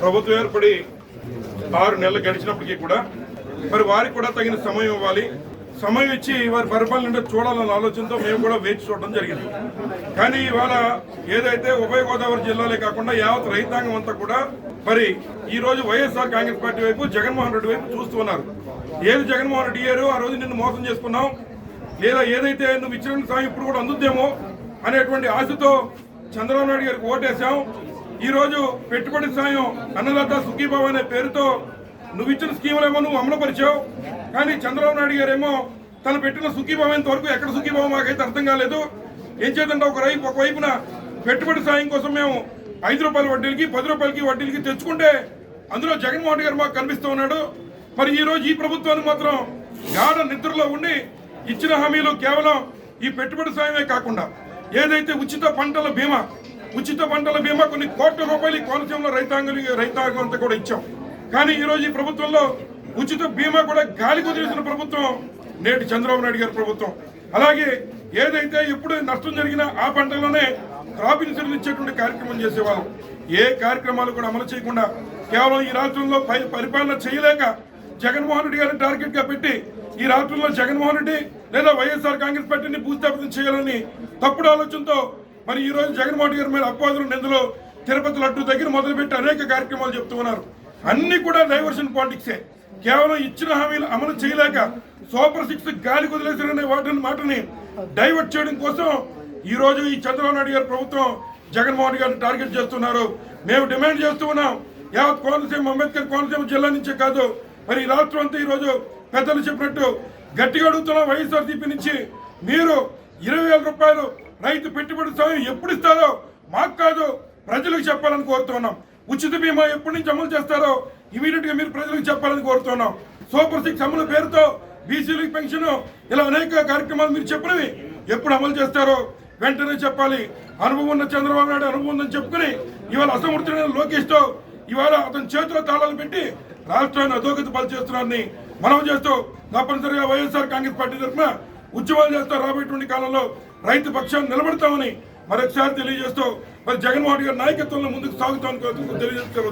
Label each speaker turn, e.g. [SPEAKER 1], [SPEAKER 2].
[SPEAKER 1] ప్రభుత్వం ఏర్పడి ఆరు నెలలు గడిచినప్పటికీ కూడా మరి వారికి కూడా తగిన సమయం ఇవ్వాలి. సమయం ఇచ్చి వారి పరిపాలన చూడాలన్న ఆలోచనతో మేము కూడా వేచి చూడడం జరిగింది. కానీ ఇవాళ ఏదైతే ఉభయ గోదావరి జిల్లాలే కాకుండా యావత్ రైతాంగం అంతా కూడా మరి ఈ రోజు వైఎస్ఆర్ కాంగ్రెస్ పార్టీ వైపు జగన్మోహన్ రెడ్డి వైపు చూస్తున్నారు ఏది జగన్మోహన్ రెడ్డి గారు ఆ రోజు నిన్ను మోసం చేసుకున్నాం లేదా ఏదైతే నువ్వు ఇచ్చిన సాయం ఇప్పుడు కూడా అందుద్దేమో అనేటువంటి ఆశతో చంద్రబాబు నాయుడు గారికి ఓటేశాం. ఈరోజు పెట్టుబడి సాయం అన్నదాత సుఖీభావ అనే పేరుతో నువ్వు ఇచ్చిన స్కీములేమో నువ్వు అమలుపరిచావు కానీ చంద్రబాబు నాయుడు గారేమో తను పెట్టిన సుఖీభావం ఇంతవరకు ఎక్కడ సుఖీభావం మాకైతే అర్థం కాలేదు. ఏం చేద్దంటే ఒక రైపు ఒకవైపున పెట్టుబడి సాయం కోసం మేము ఐదు రూపాయల వడ్డీలకి పది రూపాయలకి వడ్డీలకి తెచ్చుకుంటే అందులో జగన్మోహన్ గారు మాకు కనిపిస్తూ ఉన్నాడు. మరి ఈరోజు ఈ ప్రభుత్వాన్ని మాత్రం గాఢ నిద్రలో ఉండి ఇచ్చిన హామీలు కేవలం ఈ పెట్టుబడి సాయమే కాకుండా ఏదైతే ఉచిత పంటల బీమా ఉచిత పంటల బీమా కొన్ని కోట్ల రూపాయలు కోనసీమలో రైతాంగం రైతాంగం అంతా కూడా ఇచ్చాం. కానీ ఈరోజు ఈ ప్రభుత్వంలో ఉచిత బీమా కూడా గాలి కుదిరేసిన ప్రభుత్వం నేటి చంద్రబాబు నాయుడు గారి ప్రభుత్వం. అలాగే ఏదైతే ఎప్పుడు నష్టం జరిగినా ఆ పంటలోనే క్రాప్ ఇన్సూరెన్స్ ఇచ్చేటువంటి కార్యక్రమం చేసేవాళ్ళం. ఏ కార్యక్రమాలు కూడా అమలు చేయకుండా కేవలం ఈ రాష్ట్రంలో పై పరిపాలన చేయలేక జగన్మోహన్ రెడ్డి గారిని టార్గెట్గా పెట్టి ఈ రాష్ట్రంలో జగన్మోహన్ రెడ్డి లేదా వైఎస్ఆర్ కాంగ్రెస్ పార్టీని భూస్థాపితం చేయాలని తప్పుడు ఆలోచనతో మరి ఈ రోజు జగన్మోహన్ గారి మీద అపవాదులు నిందలు తిరుపతి లడ్డు దగ్గర మొదలుపెట్టి అనేక కార్యక్రమాలు చెప్తూ ఉన్నారు. అన్ని కూడా డైవర్షన్ పాలిటిక్సే కేవలం ఇచ్చిన హామీలు అమలు చేయలేక సూపర్ సిక్స్ గాలి కుదిలేసిన వాటిని మాటని డైవర్ట్ చేయడం కోసం ఈ రోజు ఈ చంద్రబాబు నాయుడు గారి ప్రభుత్వం జగన్మోహన్ గారిని టార్గెట్ చేస్తున్నారు. మేము డిమాండ్ చేస్తూ ఉన్నాం. యావత్ కోనసీమ అంబేద్కర్ కోనసీమ జిల్లా నుంచే కాదు. మరి ఈ రాష్ట్రం అంతా ఈరోజు పెద్దలు చెప్పినట్టు గట్టిగా అడుగుతున్నాం వైఎస్ఆర్సీపీ నుంచి. మీరు ఇరవై వేల రూపాయలు రైతు పెట్టుబడి సాయం ఎప్పుడు ఇస్తారో మాకు కాదు ప్రజలకు చెప్పాలని కోరుతున్నాం. ఉచిత బీమా ఎప్పటి నుంచి అమలు చేస్తారో ఇమీడియట్గా మీరు ప్రజలకు చెప్పాలని కోరుతున్నాం. సూపర్ సిక్స్ అమలు పేరుతో బీసీలకు పెన్షన్ ఇలా అనేక కార్యక్రమాలు మీరు చెప్పినవి ఎప్పుడు అమలు చేస్తారో వెంటనే చెప్పాలి. అనుభవం ఉన్న చంద్రబాబు నాయుడు అనుభవం ఉందని చెప్పుకుని ఇవాళ అసమర్థుడైన లోకేష్తో ఇవాళ అతని చేతిలో తాళాలు పెట్టి రాష్ట్రాన్ని అధోగతి పాలు చేస్తున్నారని మనం చేస్తూ తప్పనిసరిగా వైఎస్ఆర్ కాంగ్రెస్ పార్టీ తరఫున ఉద్యమాలు చేస్తూ రాబోయేటువంటి కాలంలో రైతు పక్షాన్ని నిలబడతామని మరొకసారి తెలియజేస్తూ మరి జగన్మోహన్ గారి నాయకత్వంలో ముందుకు సాగుతామని తెలియజేస్తారు